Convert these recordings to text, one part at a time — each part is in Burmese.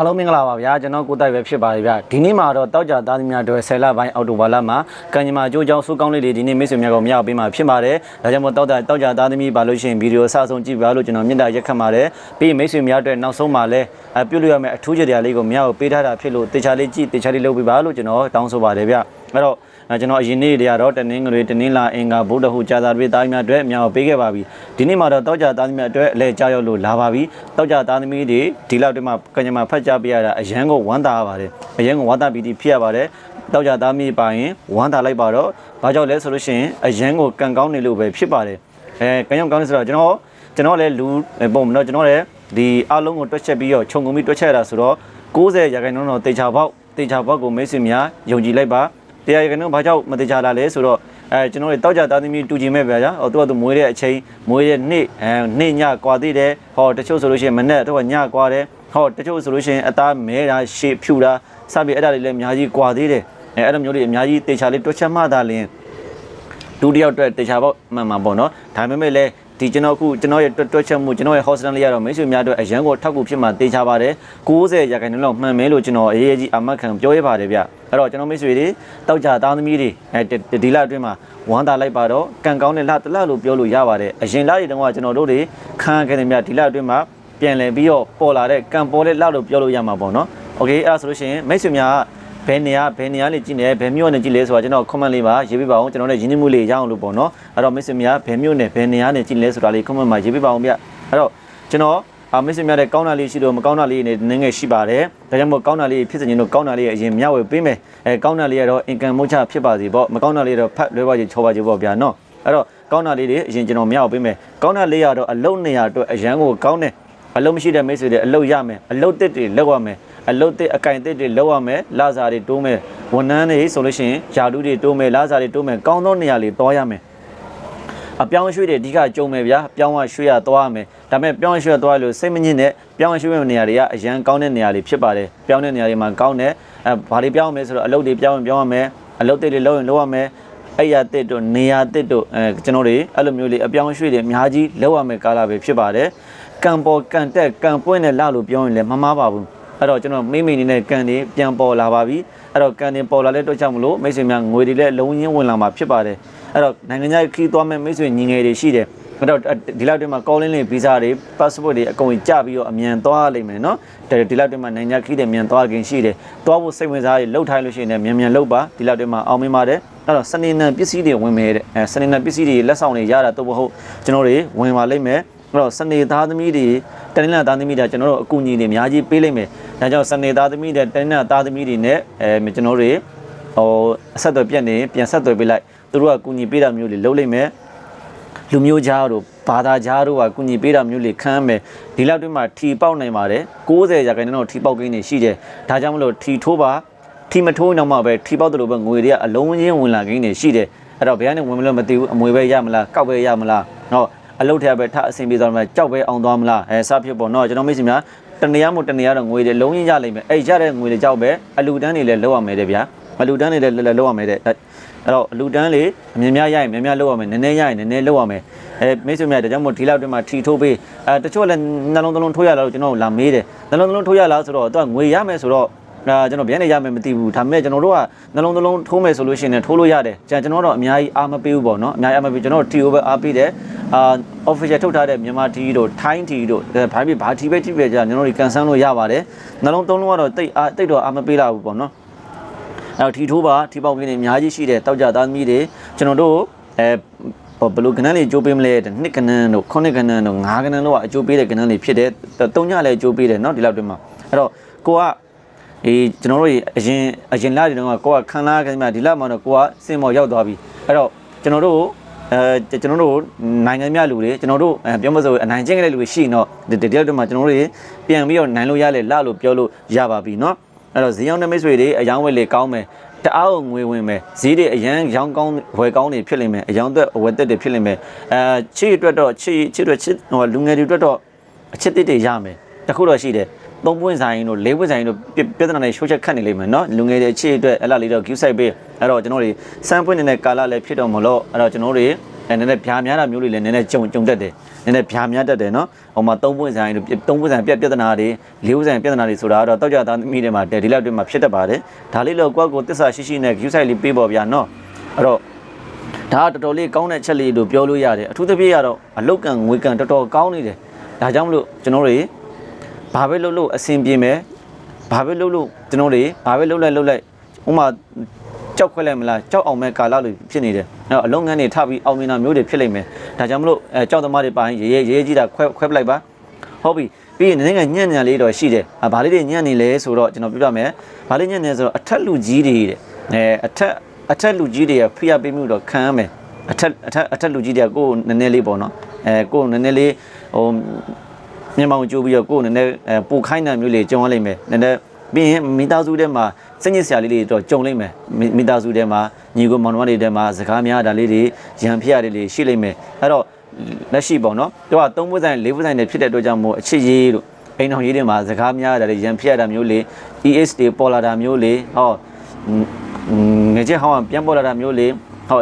အားလုံးမင်္ဂလာပါဗျာကျွန်တော်ကိုတိုက်ပဲဖြစ်ပါတယ်ဗျာဒီနေ့မှာတော့တောက်ကြသားသမီးများတို့ဆယ်လပိုင်းအောက်တိုဘာလမှာကံကြမ္မာအကျိုးကြောင့်စူးကောင်းလေးတွေဒီနေ့မိတ်ဆွေများကိုမရပေးမှာဖြစ်ပါတယ်ဒါကြောင့်မို့တောက်ကြတောက်ကြသားသမီးပါလို့ရှိရင်ဗီဒီယိုအစဆုံးကြည့်ပါလို့ကျွန်တော်မြင့်တာရက်ခတ်ပါတယ်ပြီးရင်မိတ်ဆွေများအတွက်နောက်ဆုံးမှာလဲအပြုတ်လို့ရမယ့်အထူးကြတရားလေးကိုမရကိုပေးထားတာဖြစ်လို့တေချာလေးကြည့်တေချာလေးလုပ်ပေးပါလို့ကျွန်တော်တောင်းဆိုပါတယ်ဗျာအဲ့တော့အဲ ကျွန်တော်အရင်နေ့တွေကတော့တနင်္ဂနွေတနင်္လာအင်္ဂါဗုဒ္ဓဟူကြာသပတေးသားသမီးများအတွက်အများကိုပေးခဲ့ပါပြီဒီနေ့မှာတော့တောက်ကြသားသမီးများအတွက်အလဲကြောက်ရွံ့လို့လာပါပြီတောက်ကြသားသမီးတွေဒီလောက်တည်းမှာကံကြမ္မာဖတ်ကြပေးရတာအရန်ကိုဝမ်းသာရပါတယ်အရန်ကိုဝမ်းသာပီတိဖြစ်ရပါတယ်တောက်ကြသားသမီးပါရင်ဝမ်းသာလိုက်ပါတော့ဘာကြောင့်လဲဆိုလို့ရှိရင်အရန်ကိုကံကောင်းနေလို့ပဲဖြစ်ပါတယ်အဲကံကြောင့်ကောင်းနေဆိုတော့ကျွန်တော်ကျွန်တော်လည်းလူပုံမတော့ကျွန်တော်လည်းဒီအားလုံးကိုတွက်ချက်ပြီးတော့ခြုံငုံပြီးတွက်ချက်ရတာဆိုတော့90ရာခိုင်နှုန်းတော့တေချာပေါက်တေချာပေါက်ကိုမိတ်ဆွေများယုံကြည်လိုက်ပါ တရားရကနော်ဘာကြောင့်မတရားလာလဲဆိုတော့အဲကျွန်တော်တို့တောက်ကြသားသမီးတူကြည်မဲ့ပဲဗျာဟိုသူကသူမွေးတဲ့အချိန်မွေးတဲ့နေ့အဲနေ့ညကွာသေးတယ်ဟောတချို့ဆိုလို့ရှိရင်မနေ့တော့ညကွာတယ်ဟောတချို့ဆိုလို့ရှိရင်အသားမဲတာရှေ့ဖြူတာစပြီးအဲ့ဒါတွေလည်းအများကြီးကွာသေးတယ်အဲအဲ့လိုမျိုးတွေအများကြီးတေချာလေးတွက်ချက်မှသာလျှင်ဒုတိယအတွက်တေချာပေါက်မှန်မှာပေါ့နော်ဒါပေမဲ့လည်းဒီကျွန်တော်အခုကျွန်တော်ရဲ့တွက်ချက်မှုကျွန်တော်ရဲ့ hostel လေးရတော့မိတ်ဆွေများအတွက်အရန်ကိုထောက်ကူဖြစ်မှတေချာပါတယ်90ရာခိုင်နှုန်းလောက်မှန်မယ်လို့ကျွန်တော်အရေးကြီးအမတ်ခံပြောရပါတယ်ဗျ အဲ့တော့ကျွန်တော်မိတ်ဆွေတွေတောက်ကြသားသမီးတွေအဲဒီလအတွင်းမှာဝမ်းသာလိုက်ပါတော့ကံကောင်းတဲ့လတလလို့ပြောလို့ရပါတယ်အရင်လတွေတုန်းကကျွန်တော်တို့တွေခံခဲ့တယ်မြဒီလအတွင်းမှာပြန်လည်ပြီးတော့ပေါ်လာတဲ့ကံပေါ်တဲ့လလို့ပြောလို့ရမှာပေါ့နော်โอเคအဲ့ဒါဆိုလို့ရှိရင်မိတ်ဆွေများကဘယ်နေရာဘယ်နေရာလေးကြည့်နေဘယ်မြို့နဲ့ကြည့်လဲဆိုတာကျွန်တော် comment လေးပါရေးပေးပါအောင်ကျွန်တော်လည်းရင်းနှီးမှုလေးရအောင်လို့ပေါ့နော်အဲ့တော့မိတ်ဆွေများဘယ်မြို့နဲ့ဘယ်နေရာနဲ့ကြည့်လဲဆိုတာလေး comment မှာရေးပေးပါအောင်ဗျအဲ့တော့ကျွန်တော် အာမိတ်ဆွေများတဲ့ကောင်းတာလေးရှိလို့မကောင်းတာလေးနေနည်းငယ်ရှိပါတယ်ဒါကြောင့်မို့ကောင်းတာလေးဖြစ်စင်ရင်တော့ကောင်းတာလေးအရင်မျှဝေပေးမယ်အဲကောင်းတာလေးကတော့ income မုတ်ချဖြစ်ပါစေပေါ့မကောင်းတာလေးတော့ဖတ်လွဲပါချေချောပါချေပေါ့ဗျာနော်အဲ့တော့ကောင်းတာလေးတွေအရင်ကျွန်တော်မျှဝေပေးမယ်ကောင်းတာလေးကတော့အလုံးနေရာအတွက်အရန်ကိုကောင်းတယ်အလုံးမရှိတဲ့မိတ်ဆွေတွေအလုံးရမယ်အလုံးတစ်တွေလောက်ရမယ်အလုတ်တစ်အကင်တစ်တွေလောက်ရမယ်လာစာတွေတိုးမယ်ဝန်ထမ်းတွေဆိုလို့ရှိရင်ယာတူတွေတိုးမယ်လာစာတွေတိုးမယ်ကောင်းသောနေရာလေးတောရမယ် အပြောင်းရွှေ့တွေအဓိကကြုံမယ်ဗျာပြောင်းရရွှေ့ရသွားရမယ်ဒါပေမဲ့ပြောင်းရွှေ့ရသွားလို့စိတ်မညစ်နဲ့ပြောင်းရွှေ့ရနေရာတွေကအရန်ကောင်းတဲ့နေရာတွေဖြစ်ပါတယ်ပြောင်းတဲ့နေရာတွေမှာကောင်းတယ်အဲဘာတွေပြောင်းမယ်ဆိုတော့အလုပ်တွေပြောင်းရင်ပြောင်းရမယ်အလုပ်တွေလုပ်ရင်လုပ်ရမယ်အဲ့ရတစ်တို့နေရာတစ်တို့အဲကျွန်တော်တွေအဲ့လိုမျိုးလေးအပြောင်းရွှေ့တွေအများကြီးလုပ်ရမယ်ကာလပဲဖြစ်ပါတယ်ကံပေါ်ကံတက်ကံပွင့်တဲ့လလို့ပြောရင်လည်းမမှားပါဘူးအဲ့တော့ကျွန်တော်မိမိနေတဲ့ကန်တွေပြန်ပေါ်လာပါပြီအဲ့တော့ကန်တွေပေါ်လာတဲ့အတွက်ကြောင့်မလို့မိတ်ဆွေများငွေတွေလည်းလုံးရင်းဝင်လာမှာဖြစ်ပါတယ် အဲ့တော့နိုင်ငံခြားခီးသွားမဲ့မိတ်ဆွေညီငယ်တွေရှိတယ်အဲ့တော့ဒီလောက်တည်းမှာ calling လေး visa တွေ passport တွေအကုန်ကြပြီးတော့အမြန်သွားလိမ့်မယ်နော်ဒီလောက်တည်းမှာနိုင်ငံခီးတွေမြန်သွားခင်ရှိတယ်သွားဖို့စိတ်ဝင်စားရလှုပ်ထိုင်းလို့ရှိရင်လည်းမြန်မြန်လှုပ်ပါဒီလောက်တည်းမှာအောင်မင်းပါတယ်အဲ့တော့စနေနံပစ္စည်းတွေဝင်မယ်တဲ့အဲစနေနံပစ္စည်းတွေလက်ဆောင်တွေရတာတော့မဟုတ်ကျွန်တော်တွေဝင်ပါလိမ့်မယ်အဲ့တော့စနေသားသမီးတွေတနင်္လာသားသမီးတွေကျွန်တော်တို့အကူအညီတွေအများကြီးပေးလိမ့်မယ်ဒါကြောင့်စနေသားသမီးတွေတနင်္လာသားသမီးတွေနဲ့အဲကျွန်တော်တွေဟိုအဆက်အသွယ်ပြတ်နေပြန်ဆက်သွယ်ပေးလိုက် သူတို့ကကူညီပေးတာမျိုးတွေလုပ်လိမ့်မယ်လူမျိုးကြားတို့ဘာသာကြားတို့ကကူညီပေးတာမျိုးတွေခံရမယ်ဒီလောက်တွင်းမှာထီပေါက်နိုင်ပါတယ်90ရာခိုင်နှုန်းတော့ထီပေါက်ကိန်းနေရှိတယ်ဒါကြောင့်မလို့ထီထိုးပါထီမထိုးနောက်မှပဲထီပေါက်တယ်လို့ပဲငွေတွေကအလုံးချင်းဝင်လာကိန်းနေရှိတယ်အဲ့တော့ဘယ်ကနေဝင်မလို့မသိဘူးအမွေပဲရမလားကောက်ပဲရမလားဟောအလုတ်ထက်ပဲထအဆင်ပြေသွားမှာကြောက်ပဲအောင်သွားမလားအဲစဖြစ်ပေါ့နော်ကျွန်တော်မိတ်ဆွေများတနေရမို့တနေရတော့ငွေတွေလုံးရင်ရလိမ့်မယ်အဲ့ရတဲ့ငွေတွေကြောက်ပဲအလူတန်းတွေလည်းလောက်ရမယ်တဲ့ဗျာအလူတန်းတွေလည်းလောက်ရမယ်တဲ့ အဲ့တော့အလူတန်းလေးအမြင်များရရင်များများလောက်ရမယ်နည်းနည်းရရင်နည်းနည်းလောက်ရမယ်အဲမိတ်ဆွေများဒါကြောင့်မို့ဒီလောက်တွင်းမှာထီထိုးပေးအဲတချို့လည်းနှလုံးသလုံးထိုးရလားလို့ကျွန်တော်လာမေးတယ်နှလုံးသလုံးထိုးရလားဆိုတော့သူကငွေရမယ်ဆိုတော့အဲကျွန်တော်ဗျမ်းနေရမယ်မသိဘူးဒါပေမဲ့ကျွန်တော်တို့ကနှလုံးသလုံးထိုးမယ်ဆိုလို့ရှိရင်ထိုးလို့ရတယ်ကျွန်တော်တို့အများကြီးအားမပေးဘူးပေါ့နော်အများကြီးအားမပေးကျွန်တော်တို့ TO ပဲအားပေးတယ်အာ official ထုတ်ထားတဲ့မြန်မာ TV တို့ Thai TV တို့ဘာဖြစ်ဘာ TV ပဲ TV ပဲကြာကျွန်တော်တို့ကန်ဆန်းလို့ရပါတယ်နှလုံးသုံးလုံးကတော့တိတ်အားတိတ်တော့အားမပေးလာဘူးပေါ့နော် အဲ့တော့ထီထိုးပါထီပေါက်ကင်းတွေအများကြီးရှိတယ်တောက်ကြသားသမီးတွေကျွန်တော်တို့အဲဘယ်လိုကဏ္ဍလေးအကျိုးပေးမလဲနှစ်ကဏ္ဍတို့ခုနှစ်ကဏ္ဍတို့ငါးကဏ္ဍတို့ကအကျိုးပေးတဲ့ကဏ္ဍလေးဖြစ်တယ်တုံညလည်းအကျိုးပေးတယ်เนาะဒီလောက်တွင်မှာအဲ့တော့ကိုကအေးကျွန်တော်တို့အရင်အရင်လတွေတုန်းကကိုကခံလာခင်ဗျဒီလမှာတော့ကိုကစင်မော်ရောက်သွားပြီအဲ့တော့ကျွန်တော်တို့အဲကျွန်တော်တို့နိုင်ငံမြလူတွေကျွန်တော်တို့ပြောမစို့အနိုင်ကျင့်ခဲ့တဲ့လူတွေရှိတော့ဒီတယောက်တည်းမှာကျွန်တော်တို့ပြန်ပြီးတော့နိုင်လို့ရလေလလို့ပြောလို့ရပါပြီเนาะ အဲ့တော့ဈေးရောင်းတဲ့မိတ်ဆွေတွေအယောင်းဝယ်လေကောင်းမယ်တအားငွေဝင်မယ်ဈေးတွေအရန်ရောင်းကောင်းဝယ်ကောင်းတွေဖြစ်လိမ့်မယ်အယောင်းအတွက်ဝယ်သက်တွေဖြစ်လိမ့်မယ်အဲချစ်အတွက်တော့ချစ်ချစ်အတွက်ချစ်ဟိုလူငယ်တွေအတွက်တော့အချစ်တစ်တွေရမယ်တခုတော့ရှိတယ်သုံးပွင့်ဆိုင်တို့လေးပွင့်ဆိုင်တို့ပြဿနာတွေရှိုးချက်ခတ်နေလိမ့်မယ်နော်လူငယ်တွေအချစ်အတွက်အဲ့လားလေးတော့ give site ပေးအဲ့တော့ကျွန်တော်တွေစမ်းပွင့်နေတဲ့ကာလလည်းဖြစ်တော့မလို့အဲ့တော့ကျွန်တော်တွေ အဲနည်းနည်းဖြာများတာမျိုးလေးလည်းနည်းနည်းကြုံကြုံတတ်တယ်နည်းနည်းဖြာများတတ်တယ်နော်ဟိုမှာ၃ပွင့်ဆိုင်တို့၃ပွင့်ဆိုင်ပြက်ပြဿနာတွေ၄ပွင့်ဆိုင်ပြဿနာတွေဆိုတာကတော့တောက်ကြသားသမီးတွေမှာဒီလောက်တွေမှာဖြစ်တတ်ပါတယ်ဒါလေးတော့ကိုယ့်ကိုတစ္ဆာရှိရှိနဲ့ view site လေးပေးပေါ်ဗျာနော်အဲ့တော့ဒါကတော်တော်လေးကောင်းတဲ့အချက်လေးတို့ပြောလို့ရတယ်အထူးသဖြင့်ကတော့အလုတ်ကန်ငွေကန်တော်တော်ကောင်းနေတယ်ဒါကြောင့်မလို့ကျွန်တော်တွေဘာပဲလုပ်လို့အဆင်ပြေမယ်ဘာပဲလုပ်လို့ကျွန်တော်တွေဘာပဲလုပ်လိုက်လုပ်လိုက်ဥမာ ကြောက်ခွဲလိုက်မလားကြောက်အောင်မဲ့ကာလလိုဖြစ်နေတယ်အဲ့တော့အလုံးငန်းတွေထပြီးအောင်မြင်တာမျိုးတွေဖြစ်လိမ့်မယ်ဒါကြောင့်မလို့အဲကြောက်သမားတွေပါရင်ရေရေရေကြီးတာခွဲခွဲပလိုက်ပါဟုတ်ပြီပြီးရင်နိုင်ငံညံ့ညံ့လေးတော့ရှိတယ်အာဘာလေးတွေညံ့နေလဲဆိုတော့ကျွန်တော်ပြပြမယ်ဘာလေးညံ့နေဆိုတော့အထက်လူကြီးတွေတဲ့အဲအထက်အထက်လူကြီးတွေကဖိရပေးမှုတော့ခံရမယ်အထက်အထက်အထက်လူကြီးတွေကကိုယ်နည်းနည်းလေးပေါ့နော်အဲကိုယ်နည်းနည်းလေးဟိုမျက်မှောင်ကြိုးပြီးတော့ကိုယ်နည်းနည်းအဲပူခိုင်းတာမျိုးလေးကြုံရလိမ့်မယ်နည်းနည်းပြီးရင်မိသားစုထဲမှာ စိတ်ညစ်စရာလေးတွေတော့ကြုံလိမ့်မယ်မိမိသားစုထဲမှာညီကိုမောင်နှမတွေထဲမှာစကားများတာလေးတွေရံဖျက်ရလေးတွေရှိလိမ့်မယ်အဲ့တော့လက်ရှိပေါ့နော်သူကသုံးပွဆိုင်လေးပွဆိုင်တွေဖြစ်တဲ့အတွက်ကြောင့်မို့အချစ်ရေးတို့အိမ်တော်ရေးတွေမှာစကားများတာတွေရံဖျက်ရတာမျိုးလေး ES တွေပေါ်လာတာမျိုးလေးဟောငွေချက်ဟောင်းပြန်ပေါ်လာတာမျိုးလေးဟော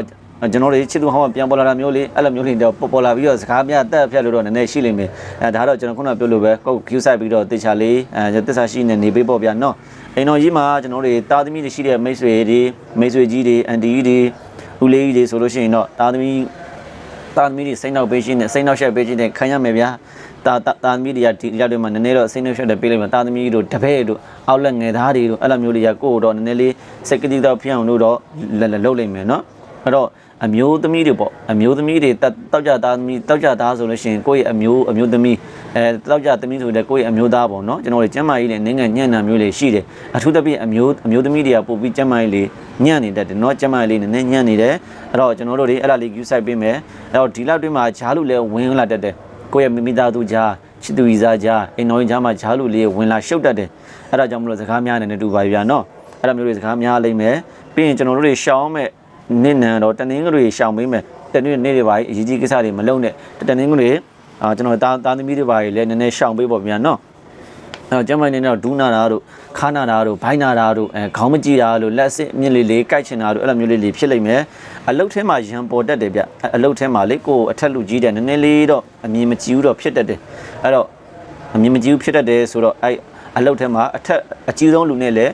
ကျွန်တော်တို့ချစ်သူဟောင်းပြန်ပေါ်လာတာမျိုးလေးအဲ့လိုမျိုးလေးတော့ပေါ်ပေါ်လာပြီးတော့စကားများတက်ဖြတ်လို့တော့နည်းနည်းရှိလိမ့်မယ်အဲဒါတော့ကျွန်တော်ခုနပြောလို့ပဲကိုယ် queue site ပြီးတော့တေချာလေးအဲတစ္ဆာရှိနေနေပေးပေါ့ဗျာနော် အိမ်တော်ကြီးမှာကျွန်တော်တို့တာသမီတွေရှိတဲ့မိတ်ဆွေတွေမိတ်ဆွေကြီးတွေအန်တီကြီးတွေဦးလေးကြီးတွေဆိုလို့ရှိရင်တော့တာသမီတာသမီတွေစိတ်နောက်ပေးရှင်းနဲ့စိတ်နောက်ရှက်ပေးရှင်းနဲ့ခံရမယ်ဗျာတာတာသမီတွေကဒီရောက်တွေမှာနည်းနည်းတော့စိတ်နှုတ်ရှက်တဲ့ပေးလိုက်မှာတာသမီတို့တပည့်တို့အောက်လက်ငယ်သားတွေတို့အဲ့လိုမျိုးတွေကကိုယ်တော့နည်းနည်းလေးစက်ကတိတော့ဖြစ်အောင်လို့တော့လှုပ်လိုက်မယ်နော်အဲ့တော့အမျိုးသမီးတွေပေါ့အမျိုးသမီးတွေတောက်ကြသားသမီးတောက်ကြသားဆိုလို့ရှိရင်ကိုယ့်ရဲ့အမျိုးအမျိုးသမီး အဲတောက်ကြသမီးဆိုတဲ့ကိုယ့်ရဲ့အမျိုးသားပေါ့နော်ကျွန်တော်တို့ကျမ်းမာရေးနဲ့နိုင်ငံညံ့နာမျိုးလေးရှိတယ်အထူးသဖြင့်အမျိုးအမျိုးသမီးတွေကပို့ပြီးကျမ်းမာရေးလေးညံ့နေတတ်တယ်နော်ကျမ်းမာရေးလေးနည်းနည်းညံ့နေတယ်အဲ့တော့ကျွန်တော်တို့တွေအဲ့ဒါလေး view site ပေးမယ်အဲ့တော့ဒီလောက်တွင်းမှာဂျားလူလည်းဝင်လာတတ်တယ်ကိုယ့်ရဲ့မိမိသားစုဂျားချစ်သူဤစားဂျားအိမ်တော်ကြီးဂျားမှာဂျားလူလေးဝင်လာရှုပ်တတ်တယ်အဲ့ဒါကြောင့်မလို့စကားများနေတယ်တူပါဗျာနော်အဲ့ဒါမျိုးတွေစကားများလိမ့်မယ်ပြီးရင်ကျွန်တော်တို့တွေရှောင်းမဲ့နေ့နံတော့တနင်္ဂနွေရှောင်ပေးမယ်တနင်္ဂနွေနေ့တွေပါအရေးကြီးကိစ္စတွေမလုပ်နဲ့တနင်္ဂနွေ အာကျွန်တော်တာတာသမီးတွေပါလည်းနည်းနည်းရှောင်ပေးပေါ့ဗျာနော်အဲကျမနေတော့ဒူးနာတာတို့ခါနာတာတို့ဘိုင်းနာတာတို့အဲခေါင်းမကြည့်တာတို့လက်စစ်မြင့်လေးလေးကြိုက်ချင်တာတို့အဲ့လိုမျိုးလေးလေးဖြစ်လိမ့်မယ်အလုတ်ထဲမှာရံပေါ်တတ်တယ်ဗျအလုတ်ထဲမှာလေကိုအထက်လူကြီးတယ်နည်းနည်းလေးတော့အမြင်မကြည့်ဘူးတော့ဖြစ်တတ်တယ်အဲ့တော့အမြင်မကြည့်ဘူးဖြစ်တတ်တယ်ဆိုတော့အဲ့အလုတ်ထဲမှာအထက်အကြီးဆုံးလူနဲ့လည်း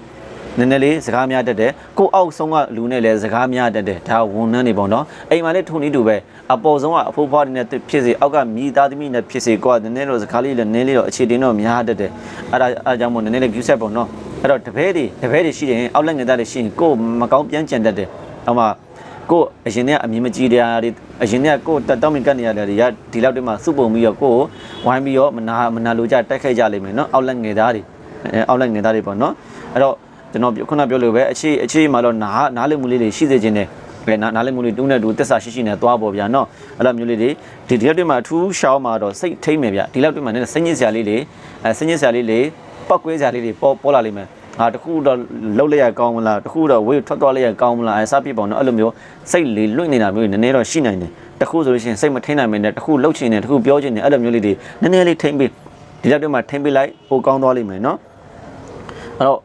နည်းနည်းလေးစကားများတတ်တယ်ကိုအောက်ဆုံးကလူနဲ့လည်းစကားများတတ်တယ်ဒါဝန်နှန်းနေပေါ့နော်အိမ်မှာလည်းထုံနေတူပဲ အပေါ်ဆုံးကအဖိုးဖွားတွေနဲ့ဖြစ်စေအောက်ကမိသားသမီးနဲ့ဖြစ်စေကိုကနည်းနည်းတော့စကားလေးလည်းနည်းနည်းလေးတော့အခြေတင်တော့များတတ်တယ်အဲ့ဒါအဲ့ကြောင့်မို့နည်းနည်းလေး view set ပေါ့နော်အဲ့တော့တပည့်တွေတပည့်တွေရှိတယ်အောက်လက်ငယ်သားတွေရှိရင်ကိုမကောင်းပြန်ကြံတတ်တယ်ဟောမှာကိုအရင်ကအမြင်မကြည့်တရားတွေအရင်ကကိုတက်တောင်းမြင်ကတ်နေရတယ်တွေကဒီလောက်တည်းမှာစုပုံပြီးတော့ကိုဝိုင်းပြီးတော့မနာမနာလိုကြတက်ခဲ့ကြလိမ့်မယ်နော်အောက်လက်ငယ်သားတွေအောက်လက်ငယ်သားတွေပေါ့နော်အဲ့တော့ကျွန်တော်ခုနပြောလို့ပဲအခြေအခြေမှာတော့နားနားလည်မှုလေးတွေရှိစေခြင်းနဲ့ပဲ နားနားလည်မှုလေးတူးနဲ့တူတစ္ဆာရှိရှိနဲ့သွားပေါ်ဗျာနော်အဲ့လိုမျိုးလေးတွေဒီဒီလောက်တွေမှာအထူးရှောင်းမှာတော့စိတ်ထိမ့်မယ်ဗျာဒီလောက်တွေမှာလည်းစိတ်ညစ်စရာလေးတွေအဲစိတ်ညစ်စရာလေးတွေပောက်ကွေးစရာလေးတွေပေါ်ပေါ်လာလိမ့်မယ်ဟာတခုတော့လှုပ်လိုက်ရကောင်းမလားတခုတော့ဝေးထွက်သွားလိုက်ရကောင်းမလားအဲစပြပေါ့နော်အဲ့လိုမျိုးစိတ်လေးလွင့်နေတာမျိုးနည်းနည်းတော့ရှိနိုင်တယ်တခုဆိုလို့ရှိရင်စိတ်မထိန်နိုင်မနဲ့တခုလှုပ်ချင်တယ်တခုပြောချင်တယ်အဲ့လိုမျိုးလေးတွေနည်းနည်းလေးထိမ့်ပြီးဒီလောက်တွေမှာထိမ့်ပေးလိုက်ပိုကောင်းသွားလိမ့်မယ်နော်အဲ့တော့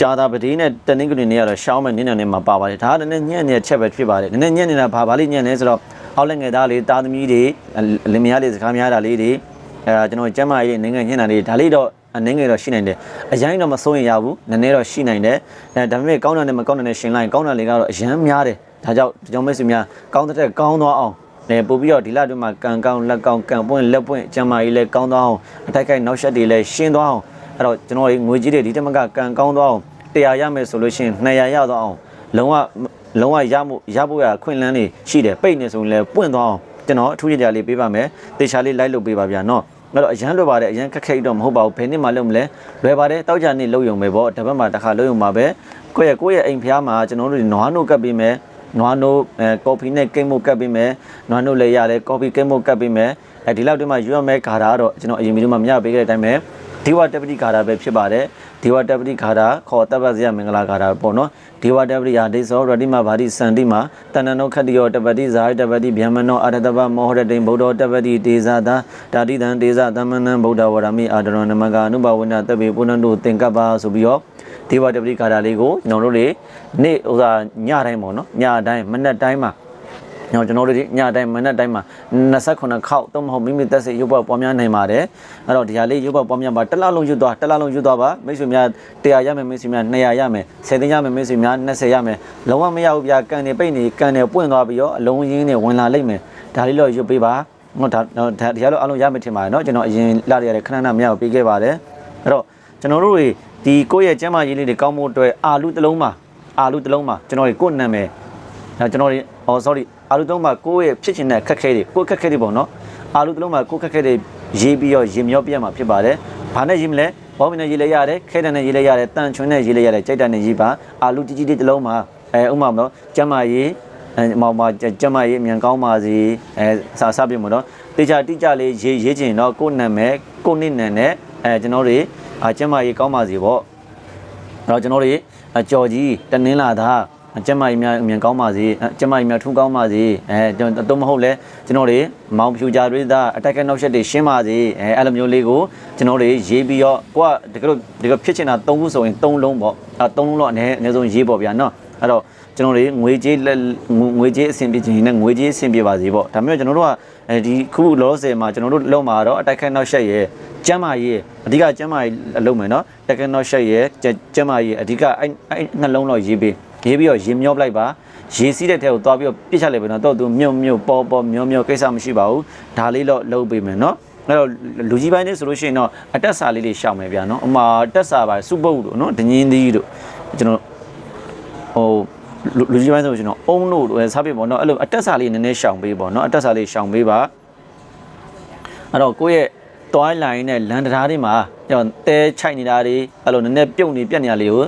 ကြာတာပတိနဲ့တနင်္ဂနွေနေ့ကတော့ရှောင်းမဲ့နင်းနယ်နဲ့မှာပါပါတယ်ဒါကလည်းညံ့နေတဲ့ချက်ပဲဖြစ်ပါတယ်နည်းနည်းညံ့နေတာဘာဘာလေးညံ့နေဆိုတော့အောက်လက်ငယ်သားလေးတာသမီးတွေလင်မယားလေးစကားများတာလေးတွေအဲကျွန်တော်ကျမ်းမာရေးနိုင်ငံညံ့တာလေးဒါလေးတော့အနေငယ်တော့ရှိနိုင်တယ်အရင်တော့မစိုးရင်ရဘူးနည်းနည်းတော့ရှိနိုင်တယ်အဲဒါပေမဲ့ကောင်းတာနဲ့မကောင်းတာနဲ့ရှင်လိုက်ကောင်းတာလေးကတော့အရင်များတယ်ဒါကြောင့်ဒီကြောင့်မိတ်ဆွေများကောင်းတဲ့ကောင်းသွားအောင်လေပို့ပြီးတော့ဒီလအတွင်းမှာကံကောင်းလက်ကောင်းကံပွင့်လက်ပွင့်ကျမ်းမာရေးလည်းကောင်းသွားအောင်အထိုက်ခိုက်နောက်ဆက်တွေလည်းရှင်းသွားအောင် အဲ့တော့ကျွန်တော်ငွေကြီးတွေဒီတမကကံကောင်းသွားအောင်100ရမယ်ဆိုလို့ရှိရင်200ရသွားအောင်လုံးဝလုံးဝရမှုရဖို့ရခွင့်လန်းနေရှိတယ်ပိတ်နေဆိုရင်လည်းပွင့်သွားအောင်ကျွန်တော်အထူးကြကြလေးပေးပါမယ်တေချာလေးလိုက်လုပ်ပေးပါဗျာနော်အဲ့တော့အရန်လွယ်ပါတယ်အရန်ခက်ခဲတော့မဟုတ်ပါဘူးဘယ်နှစ်မှလုပ်မလဲလွယ်ပါတယ်တောက်ကြနေ့လုပ်ရုံပဲပေါ့တစ်ပတ်မှတစ်ခါလုပ်ရုံပါပဲကိုယ့်ရဲ့ကိုယ့်ရဲ့အိမ်ဖျားမှာကျွန်တော်တို့နွားနို့ကပ်ပေးမယ်နွားနို့အဲကော်ဖီနဲ့ကိတ်မို့ကပ်ပေးမယ်နွားနို့လည်းရတယ်ကော်ဖီကိတ်မို့ကပ်ပေးမယ်အဲဒီလောက်တည်းမှာယူရမယ်ခါတာကတော့ကျွန်တော်အရင်မျိုးမှမရပေးခဲ့တဲ့အတိုင်းပဲ ဒီဝတပတိခါတာပဲဖြစ်ပါတယ်ဒီဝတပတိခါတာခေါ်တပ္ပဇယမင်္ဂလာခါတာပေါ့နော်ဒီဝတပတိယာဒိသောရတိမဗာတိစန္တိမှာတဏ္ဏနောခတ္တိယောတပတိဇာယတပတိဗျမနောအာရတပမောဟရတိဗုဒ္ဓတပတိတေဇာသာတာတိတံတေဇာသမဏံဗုဒ္ဓဝရမိအာဒရောနမကအနုဘဝနတပေပုဏ္ဏတုသင်္ကပ္ပဆိုပြီးတော့ဒီဝတပတိခါတာလေးကိုကျွန်တော်တို့တွေနေ့ဥစားညတိုင်းပေါ့နော်ညတိုင်းမနက်တိုင်းမှာ ည ညောကျွန်တော်တို့ဒီညတိုင်းမနက်တိုင်းမှာ29ခေါက်တော့မဟုတ်မိမိသက်စိတ်ရုပ်ပေါ်ပွားများနိုင်ပါတယ်အဲ့တော့ဒီဟာလေးရုပ်ပေါ်ပွားများပါတစ်လလုံးရွတ်သွားတစ်လလုံးရွတ်သွားပါမိတ်ဆွေများ100ရမယ်မိတ်ဆွေများ200ရမယ်10သိန်းရမယ်မိတ်ဆွေများ20ရမယ်လုံးဝမရဘူးဗျာကန်နေပိတ်နေကန်နေပွင့်သွားပြီးတော့အလုံးရင်းနဲ့ဝင်လာလိမ့်မယ်ဒါလေးတော့ရွတ်ပေးပါဟောဒါဒါဒီဟာလို့အလုံးရမယ်ထင်ပါတယ်เนาะကျွန်တော်အရင်လာရတဲ့ခဏခဏမရဘူးပေးခဲ့ပါတယ်အဲ့တော့ကျွန်တော်တို့တွေဒီကိုယ့်ရဲ့ကျမ်းမာရေးလေးတွေကောင်းဖို့အတွက်အာလူတစ်လုံးမှာအာလူတစ်လုံးမှာကျွန်တော်တွေကိုယ့်နာမည်ဒါကျွန်တော် တွေဟော sorry အာလူတစ်လုံးမှာကိုယ့်ရဲ့ဖြစ်ချင်တဲ့ခက်ခဲတွေကိုယ့်ခက်ခဲတွေပေါ့နော်အာလူတစ်လုံးမှာကိုယ့်ခက်ခဲတွေရေးပြီးတော့ရင်မျောပြရမှာဖြစ်ပါတယ်ဘာနဲ့ရေးမလဲဘောမင်းနဲ့ရေးလဲရတယ်ခဲတန်နဲ့ရေးလဲရတယ်တန်ချွန်းနဲ့ရေးလဲရတယ်ကြိုက်တန်နဲ့ရေးပါအာလူကြီးကြီးလေးတစ်လုံးမှာအဲဥမာမလို့ကျမ်းမာရေးအဲမောင်မကျမ်းမာရေးအမြန်ကောင်းပါစေအဲစာစပြမို့နော်တေချာတိကျလေးရေးရေးချင်တော့ကိုယ့်နာမည်ကိုယ့်နှစ်နံနဲ့အဲကျွန်တော်တွေအာကျမ်းမာရေးကောင်းပါစေပေါ့အဲ့တော့ကျွန်တော်တွေအကြော်ကြီးတနင်းလာတာ ကျက်မကြီးများအမြင်ကောင်းပါစေအဲကျက်မကြီးများထူးကောင်းပါစေအဲကျွန်တော်တော့မဟုတ်လဲကျွန်တော်တွေမောင်ဖြူကြတွေသာအတက်ကနောက်ရှက်တွေရှင်းပါစေအဲအဲ့လိုမျိုးလေးကိုကျွန်တော်တွေရေးပြီးတော့ကိုကတကယ်လို့တကယ်ဖြစ်ချင်တာ၃ခုဆိုရင်၃လုံးပေါ့အဲ၃လုံးတော့အနည်းအနည်းဆုံးရေးပေါ့ဗျာနော်အဲ့တော့ကျွန်တော်တွေငွေကြေးလက်ငွေကြေးအဆင်ပြေခြင်းနဲ့ငွေကြေးအဆင်ပြေပါစေပေါ့ဒါမျိုးကျွန်တော်တို့ကအဲဒီခုလောဆယ်မှာကျွန်တော်တို့လုံးမှာတော့အတက်ခက်နောက်ရှက်ရဲ့ကျမ်းမာရေးအဓိကကျမ်းမာရေးအလုံးမယ်နော်တက်ကနောက်ရှက်ရဲ့ကျမ်းမာရေးအဓိကအဲ့အဲ့နှလုံးတော့ရေးပေး ရေးပြီးတော့ရေမျောပလိုက်ပါရေစီးတဲ့ထဲကိုသွားပြီးတော့ပြစ်ချလိုက်ပဲနော်တော့သူမြုံမြုံပေါ်ပေါ်မျောမျောကိစ္စမရှိပါဘူးဒါလေးတော့လုပ်ပေးမယ်နော်အဲ့တော့လူကြီးပိုင်းလေးဆိုလို့ရှိရင်တော့အတက်စာလေးတွေရှောင်မယ်ဗျာနော်အမတက်စာပါစုပုတ်တို့နော်ဒငင်းသီးတို့ကျွန်တော်ဟိုလူကြီးပိုင်းဆိုကျွန်တော်အုံးတို့စားပြပေါ့နော်အဲ့လိုအတက်စာလေးနည်းနည်းရှောင်ပေးပေါ့နော်အတက်စာလေးရှောင်ပေးပါအဲ့တော့ကိုယ့်ရဲ့တွိုင်းလိုင်းနဲ့လန်တရားတွေမှာကျွန်တော်တဲချိုက်နေတာတွေအဲ့လိုနည်းနည်းပြုတ်နေပြက်နေတာလေးကို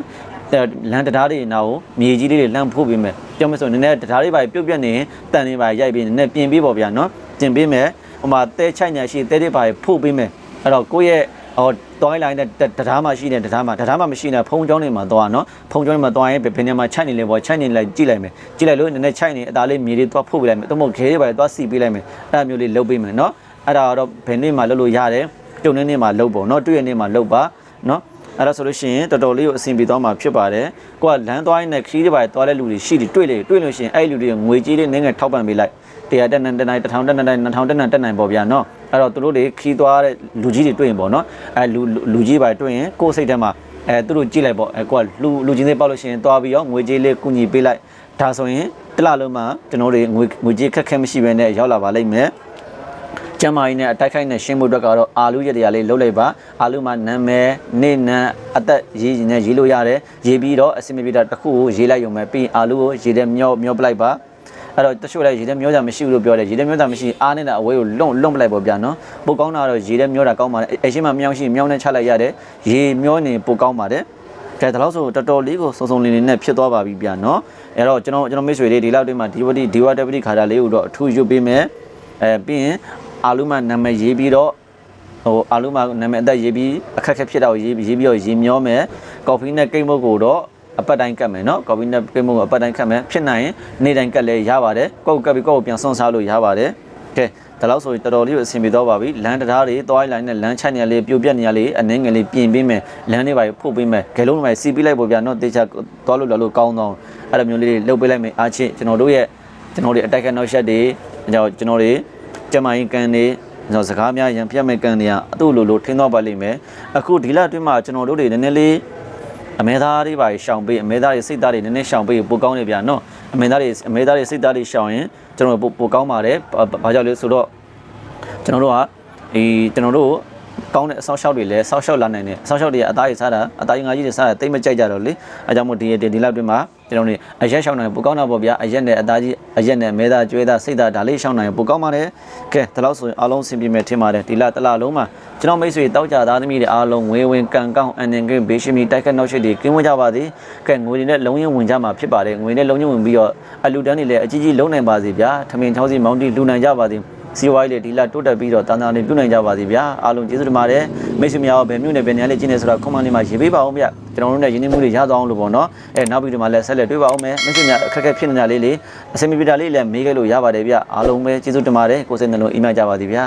လန်တရားတွေနောက်မြေကြီးလေးတွေလန့်ဖို့ပေးမယ်ပြောမယ်ဆိုနည်းနည်းတရားတွေပါပြုတ်ပြက်နေတန်တွေပါရိုက်ပြီးနည်းနည်းပြင်ပေးပေါ့ဗျာနော်ပြင်ပေးမယ်ဟိုမှာတဲချိုက်နေရှိတဲတွေပါဖို့ပေးမယ်အဲ့တော့ကိုယ့်ရဲ့ဟောတွိုင်းလိုင်းနဲ့တရားမှရှိနေတရားမှတရားမှမရှိနေဖုံကြောင်းတွေမှာသွားနော်ဖုံကြောင်းတွေမှာသွားရင်ဘယ်နေမှာချိုက်နေလဲပေါ့ချိုက်နေလိုက်ကြည့်လိုက်မယ်ကြည့်လိုက်လို့နည်းနည်းချိုက်နေအသားလေးမြေလေးသွားဖို့ပေးလိုက်မယ်သို့မဟုတ်ခဲတွေပါသွားစီပေးလိုက်မယ်အဲ့မျိုးလေးလုပ်ပေးမယ်နော်အဲ့ဒါတော့ဘယ်နေ့မှလုပ်လို့ရတယ်တုံနေနေ့မှာလုပ်ပေါ့နော်တွေ့ရနေ့မှာလုပ်ပါနော် အဲ့ဒါဆိုလို့ရှိရင်တော်တော်လေးကိုအဆင်ပြေသွားမှာဖြစ်ပါတယ်ကိုကလမ်းသွားရင်းနဲ့ခီးတွေပါသွားတဲ့လူတွေရှိတယ်တွေ့လေတွေ့လို့ရှိရင်အဲ့လူတွေငွေကြီးလေးနည်းငယ်ထောက်ပံ့ပေးလိုက်တရားတက်နိုင်တက်နိုင်1000တက်နိုင်2000တက်နိုင်တက်နိုင်ပေါ့ဗျာနော်အဲ့တော့သူတို့တွေခီးသွားတဲ့လူကြီးတွေတွေ့ရင်ပေါ့နော်အဲလူလူကြီးပါတွေ့ရင်ကိုယ်စိတ်ထဲမှာအဲသူတို့ကြည့်လိုက်ပေါ့အဲကိုကလူလူချင်းသေးပေါက်လို့ရှိရင်သွားပြီးတော့ငွေကြီးလေးကုညီပေးလိုက်ဒါဆိုရင်တစ်လလုံးမှာကျွန်တော်တွေငွေငွေကြီးခက်ခဲမရှိဘဲနဲ့ရောက်လာပါလိမ့်မယ် ကျမ်းမာရေးနဲ့အတိုက်ခိုက်နဲ့ရှင်းဖို့အတွက်ကတော့အာလူရတရားလေးလုပ်လိုက်ပါအာလူမှာနာမည်နေနံအသက်ရေးရင်လည်းရေးလို့ရတယ်ရေးပြီးတော့အစင်မပြေတာတစ်ခုကိုရေးလိုက်ရုံပဲပြီးရင်အာလူကိုရေးတဲ့မျောမျောပလိုက်ပါအဲ့တော့တချို့လည်းရေထဲမျောကြမရှိဘူးလို့ပြောတယ်ရေထဲမျောတာမရှိအားနေတာအဝေးကိုလွန့်လွန့်ပလိုက်ပေါ့ဗျာနော်ပိုကောင်းတာတော့ရေထဲမျောတာကောင်းပါတယ်အရှင်မမြောင်းရှိမြောင်းနဲ့ချလိုက်ရတယ်ရေမျောနေပိုကောင်းပါတယ်ကဲဒါလို့ဆိုတော်တော်လေးကိုစုံစုံလင်လင်နဲ့ဖြစ်သွားပါပြီဗျာနော်အဲ့တော့ကျွန်တော်ကျွန်တော်မိတ်ဆွေလေးဒီလောက်တည်းမှာဒီဝတိဒီဝတပတိခါတာလေးကိုတော့အထူးရွတ်ပေးမယ်အဲပြီးရင် အာလူမနာမည်ရေးပြီးတော့ဟိုအာလူမနာမည်အသက်ရေးပြီးအခက်ခက်ဖြစ်တာကိုရေးရေးပြီးတော့ရေမျောမယ်ကော်ဖီနဲ့ကိတ်မုတ်ကိုတော့အပတ်တိုင်းကတ်မယ်နော်ကော်ဖီနဲ့ကိတ်မုတ်ကိုအပတ်တိုင်းကတ်မယ်ဖြစ်နိုင်ရင်နေ့တိုင်းကတ်လဲရပါတယ်ကိုယ့်ကိုကတ်ပြီးကိုယ့်ကိုပြန်ဆွန့်စားလို့ရပါတယ်ကဲဒါလို့ဆိုရင်တော်တော်လေးကိုအဆင်ပြေတော့ပါပြီလမ်းတရားတွေသွားလိုက်နဲ့လမ်းချိုက်နေရလေးပြုတ်ပြက်နေရလေးအနှင်းငယ်လေးပြင်ပေးမယ်လမ်းတွေပါဖို့ပေးမယ်ဂဲလုံးတွေပါစီပေးလိုက်ပေါ့ဗျာနော်တေချာသွားလို့လာလို့ကောင်းတော့အဲ့လိုမျိုးလေးလှုပ်ပေးလိုက်မယ်အားချင်းကျွန်တော်တို့ရဲ့ကျွန်တော်တို့အတက်ကန်နောက်ရှက်တွေကျွန်တော်ကျွန်တော်တွေ ကျမရင်ကန်တွေကျွန်တော်စကားများရံပြတ်မဲ့ကန်တွေကအတူလိုလိုထင်းတော့ပါလိမ့်မယ်အခုဒီလအတွင်းမှာကျွန်တော်တို့တွေနည်းနည်းလေးအမဲသားတွေပါရှောင်ပေးအမဲသားတွေစိတ်သားတွေနည်းနည်းရှောင်ပေးပိုကောင်းနေဗျာနော်အမဲသားတွေအမဲသားတွေစိတ်သားတွေရှောင်ရင်ကျွန်တော်ပိုပိုကောင်းပါတယ်ဘာကြောင့်လဲဆိုတော့ကျွန်တော်တို့ကဒီကျွန်တော်တို့ကောင်းတဲ့အဆောက်အအုံတွေလည်းဆောက်ရှောက်လာနိုင်တယ်အဆောက်အအုံတွေကအသားကြီးစားတာအသားကြီးငါကြီးတွေစားတာတိတ်မကြိုက်ကြတော့လေအဲကြောင့်မို့ဒီဒီလောက်တွင်မှာ ကျွန်တော်တို့အရက်ရှောက်နိုင်ပိုကောင်းတာပေါ့ဗျာအရက်နဲ့အသားကြီးအရက်နဲ့မဲသားကျွဲသားစိတ်သားဒါလေးရှောက်နိုင်ပိုကောင်းပါတယ်ကဲဒီလောက်ဆိုရင်အားလုံးဆင်ပြေမယ်ထင်ပါတယ်ဒီလတစ်လလုံးမှာကျွန်တော်မိတ်ဆွေတောက်ကြသားသမီးတွေအားလုံးဝေဝင်ကန်ကောင်းအန်နင်ကင်းဘေးရှိမီတိုက်ခတ်နောက်ရှိတွေကင်းဝကြပါသည်ကဲငွေတွေနဲ့လုံးရင်ဝင်ကြမှာဖြစ်ပါတယ်ငွေနဲ့လုံးရင်ဝင်ပြီးတော့အလူတန်းတွေလည်းအကြီးကြီးလုံးနိုင်ပါစေဗျာထမင်ချောင်းစီမောင်းတီလူနိုင်ကြပါသည် စီဝိုင်းလေဒီလာတိုးတက်ပြီးတော့တန်တန်လေးပြုနိုင်ကြပါစေဗျာအားလုံးကျေးဇူးတင်ပါတယ်မိတ်ဆွေများဘယ်မြို့နယ်ဘယ်နေရာလေးကျင်းနေဆိုတော့ကွန်မန့်လေးမှာရေးပေးပါအောင်ဗျကျွန်တော်တို့နဲ့ရင်းနှီးမှုတွေရသွားအောင်လို့ပေါ့နော်အဲနောက်ပြီးဒီမှာလည်းဆက်လက်တွေ့ပါအောင်မယ်မိတ်ဆွေများအခက်အခဲဖြစ်နေတာလေးလေးအစင်မီပီတာလေးလည်းမေးခဲ့လို့ရပါတယ်ဗျအားလုံးပဲကျေးဇူးတင်ပါတယ်ကိုယ်စိတ်နှလုံးအိမ်မကြပါစေဗျာ